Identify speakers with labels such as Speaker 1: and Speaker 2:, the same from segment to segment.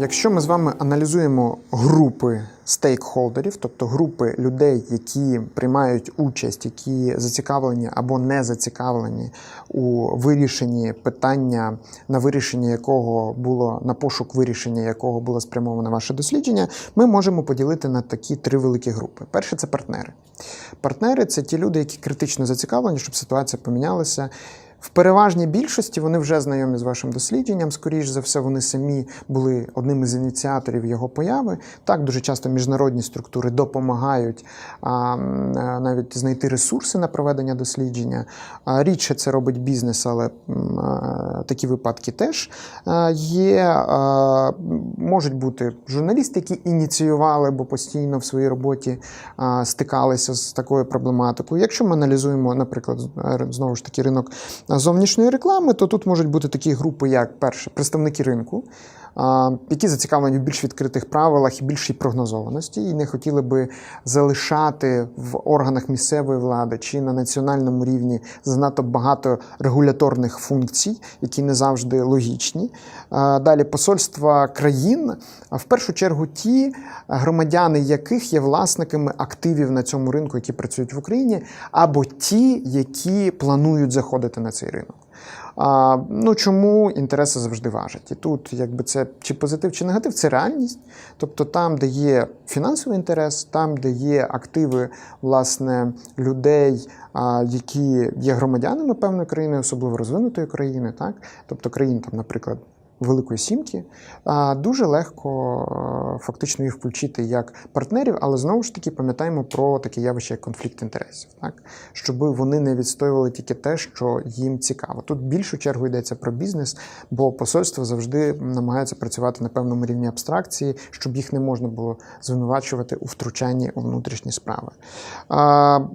Speaker 1: Якщо ми з вами аналізуємо групи стейкхолдерів, тобто групи людей, які приймають участь, які зацікавлені або не зацікавлені у вирішенні питання, на вирішення якого було на пошук вирішення якого було спрямоване ваше дослідження, ми можемо поділити на такі три великі групи. Перше це партнери. Партнери це ті люди, які критично зацікавлені, щоб ситуація помінялася. В переважній більшості вони вже знайомі з вашим дослідженням. Скоріш за все, вони самі були одним із ініціаторів його появи. Так, дуже часто міжнародні структури допомагають а, е, навіть знайти ресурси на проведення дослідження. Рідше це робить бізнес, але а, такі випадки теж а, є. Можуть бути журналісти, які ініціювали, бо постійно в своїй роботі стикалися з такою проблематикою. Якщо ми аналізуємо, наприклад, знову ж таки ринок зовнішньої реклами, то тут можуть бути такі групи, як перше, представники ринку, які зацікавлені в більш відкритих правилах і більшій прогнозованості, і не хотіли би залишати в органах місцевої влади чи на національному рівні занадто багато регуляторних функцій, які не завжди логічні. Далі посольства країн, в першу чергу ті громадяни, яких є власниками активів на цьому ринку, які працюють в Україні, або ті, які планують заходити на цей ринок. А, ну чому інтереси завжди важать? І тут, якби це чи позитив, чи негатив, це реальність. Тобто там, де є фінансовий інтерес, там, де є активи власне людей, а, які є громадянами певної країни, особливо розвинутої країни, так тобто країн, там, наприклад. Великої сімки дуже легко е, фактично їх включити як партнерів, але знову ж таки пам'ятаємо про таке явище, як конфлікт інтересів, так щоб вони не відстоювали тільки те, що їм цікаво. Тут більшу чергу йдеться про бізнес, бо посольство завжди намагається працювати на певному рівні абстракції, щоб їх не можна було звинувачувати у втручанні у внутрішні справи.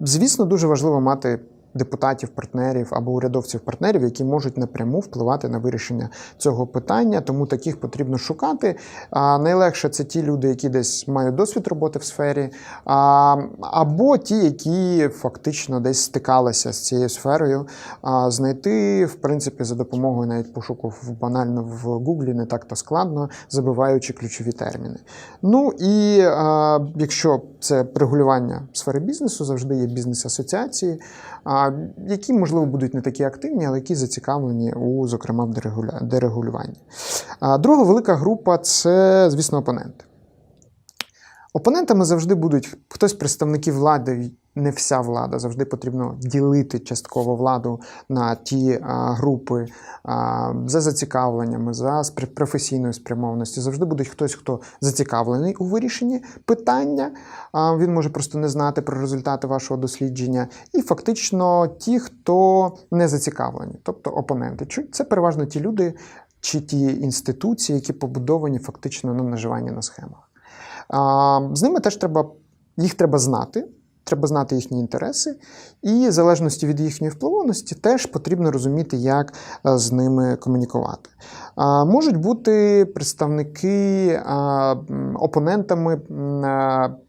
Speaker 1: Звісно, дуже важливо мати депутатів, партнерів або урядовців партнерів, які можуть напряму впливати на вирішення цього питання, тому таких потрібно шукати. А найлегше це ті люди, які десь мають досвід роботи в сфері, а, або ті, які фактично десь стикалися з цією сферою. А, знайти, в принципі, за допомогою навіть пошуку банально в Гуглі не так то складно, забиваючи ключові терміни. Ну і а, якщо це регулювання сфери бізнесу, завжди є бізнес-асоціації, а, які, можливо, будуть не такі активні, але які зацікавлені у, зокрема, в дерегулюванні. Друга велика група це, звісно, опоненти. Опонентами завжди будуть хтось представників влади, не вся влада. Завжди потрібно ділити частково владу на ті а, групи а, за зацікавленнями, за професійною спрямованістю. Завжди буде хтось, хто зацікавлений у вирішенні питання. А, він може просто не знати про результати вашого дослідження. І фактично ті, хто не зацікавлені, тобто опоненти. Це переважно ті люди чи ті інституції, які побудовані фактично на наживанні на схемах. З ними теж треба, їх треба знати. Треба знати їхні інтереси, і в залежності від їхньої впливовності теж потрібно розуміти, як е, з ними комунікувати. Можуть бути представники опонентами,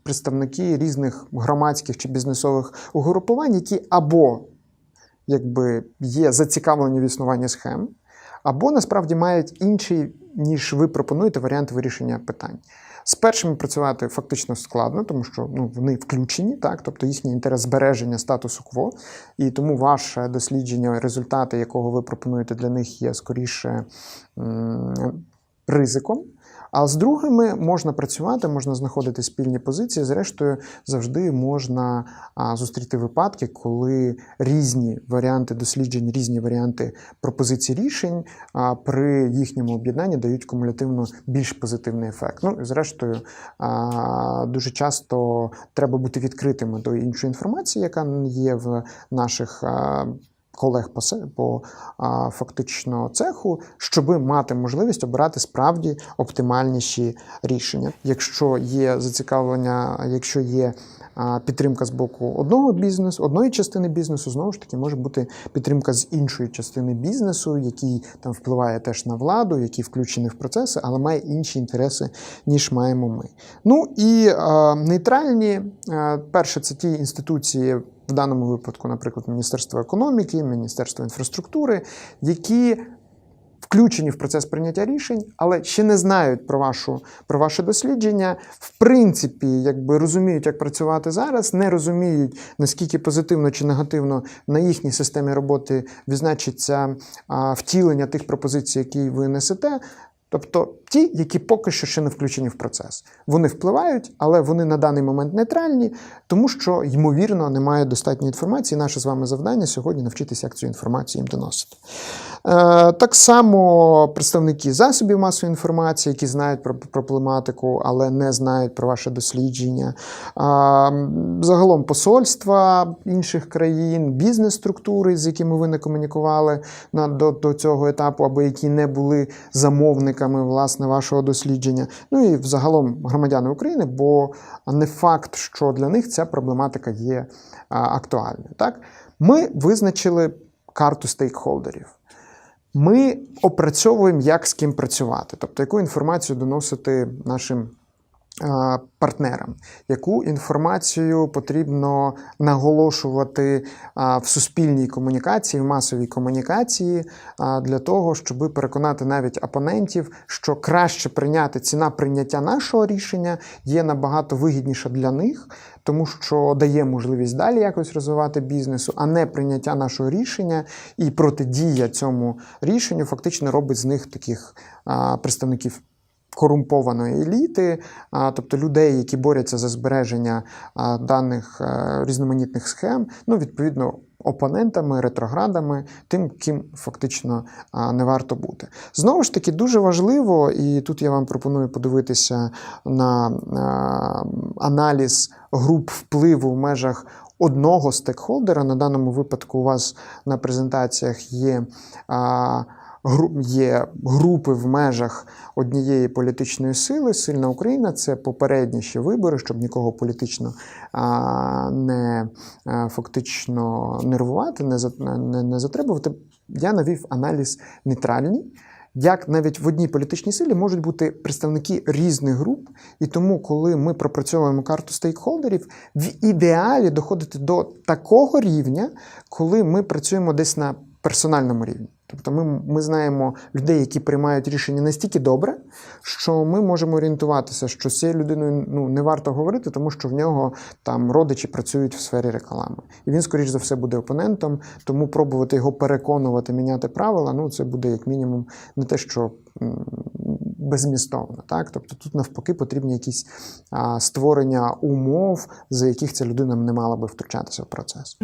Speaker 1: представники різних громадських чи бізнесових угрупувань, які або якби, є зацікавлені в існуванні схем, або насправді мають інший, ніж ви пропонуєте, варіант вирішення питань. З першими працювати фактично складно, тому що ну, вони включені, так, тобто їхній інтерес збереження статусу кво, і тому ваше дослідження, результати якого ви пропонуєте для них, є скоріше м, ризиком. А з другими можна працювати, можна знаходити спільні позиції. Зрештою, завжди можна зустріти випадки, коли різні варіанти досліджень, різні варіанти пропозицій рішень при їхньому об'єднанні дають кумулятивно більш позитивний ефект. Ну і зрештою, дуже часто треба бути відкритими до іншої інформації, яка є в наших. Колег по, по а, фактично цеху, щоб мати можливість обирати справді оптимальніші рішення. Якщо є зацікавлення, якщо є а, підтримка з боку одного бізнесу, одної частини бізнесу, знову ж таки може бути підтримка з іншої частини бізнесу, який там впливає теж на владу, який включений в процеси, але має інші інтереси, ніж маємо ми. Ну і а, нейтральні, а, перше, це ті інституції. В даному випадку, наприклад, Міністерство економіки, Міністерство інфраструктури, які включені в процес прийняття рішень, але ще не знають про, вашу, про ваше дослідження. В принципі, якби розуміють, як працювати зараз, не розуміють, наскільки позитивно чи негативно на їхній системі роботи відзначиться втілення тих пропозицій, які ви несете. Тобто ті, які поки що ще не включені в процес. Вони впливають, але вони на даний момент нейтральні, тому що, ймовірно, немає достатньої інформації. Наше з вами завдання сьогодні навчитися, як цю інформацію їм доносити. Е, Так само представники засобів масової інформації, які знають про проблематику, але не знають про ваше дослідження. Загалом посольства інших країн, бізнес-структури, з якими ви не комунікували на, до, до цього етапу, або які не були замовниками власне вашого дослідження. Ну і взагалом громадяни України, бо не факт, що для них ця проблематика є актуальною. Так? Ми визначили карту стейкхолдерів. Ми опрацьовуємо, як з ким працювати, тобто яку інформацію доносити нашим партнерам, яку інформацію потрібно наголошувати е, в суспільній комунікації, в масовій комунікації е, для того, щоб переконати навіть опонентів, що краще прийняти ціна прийняття нашого рішення є набагато вигідніша для них, тому що дає можливість далі якось розвивати бізнесу, а не прийняття нашого рішення і протидія цьому рішенню фактично робить з них таких представників. Корумпованої еліти, тобто людей, які борються за збереження даних е, різноманітних схем, ну, відповідно, опонентами, ретроградами, тим, ким фактично не варто бути. Знову ж таки, дуже важливо, і тут я вам пропоную подивитися на аналіз груп впливу в межах одного стейкхолдера. На даному випадку у вас на презентаціях є. Є групи в межах однієї політичної сили. Сильна Україна це попередні ще вибори, щоб нікого політично не а, фактично нервувати, не затребувати. Я навів аналіз нейтральний. Як навіть в одній політичній силі можуть бути представники різних груп, і тому, коли ми пропрацьовуємо карту стейкхолдерів, в ідеалі доходити до такого рівня, коли ми працюємо десь на персональному рівні. Тобто ми, ми знаємо людей, які приймають рішення настільки добре, що ми можемо орієнтуватися, що з цією людиною ну, не варто говорити, тому що в нього там родичі працюють в сфері реклами. І він, скоріш за все, буде опонентом, тому пробувати його переконувати, міняти правила, ну це буде як мінімум не те, що м, беззмістовно. Так? Тобто тут навпаки потрібні якісь а, створення умов, за яких ця людина не мала би втручатися в процес.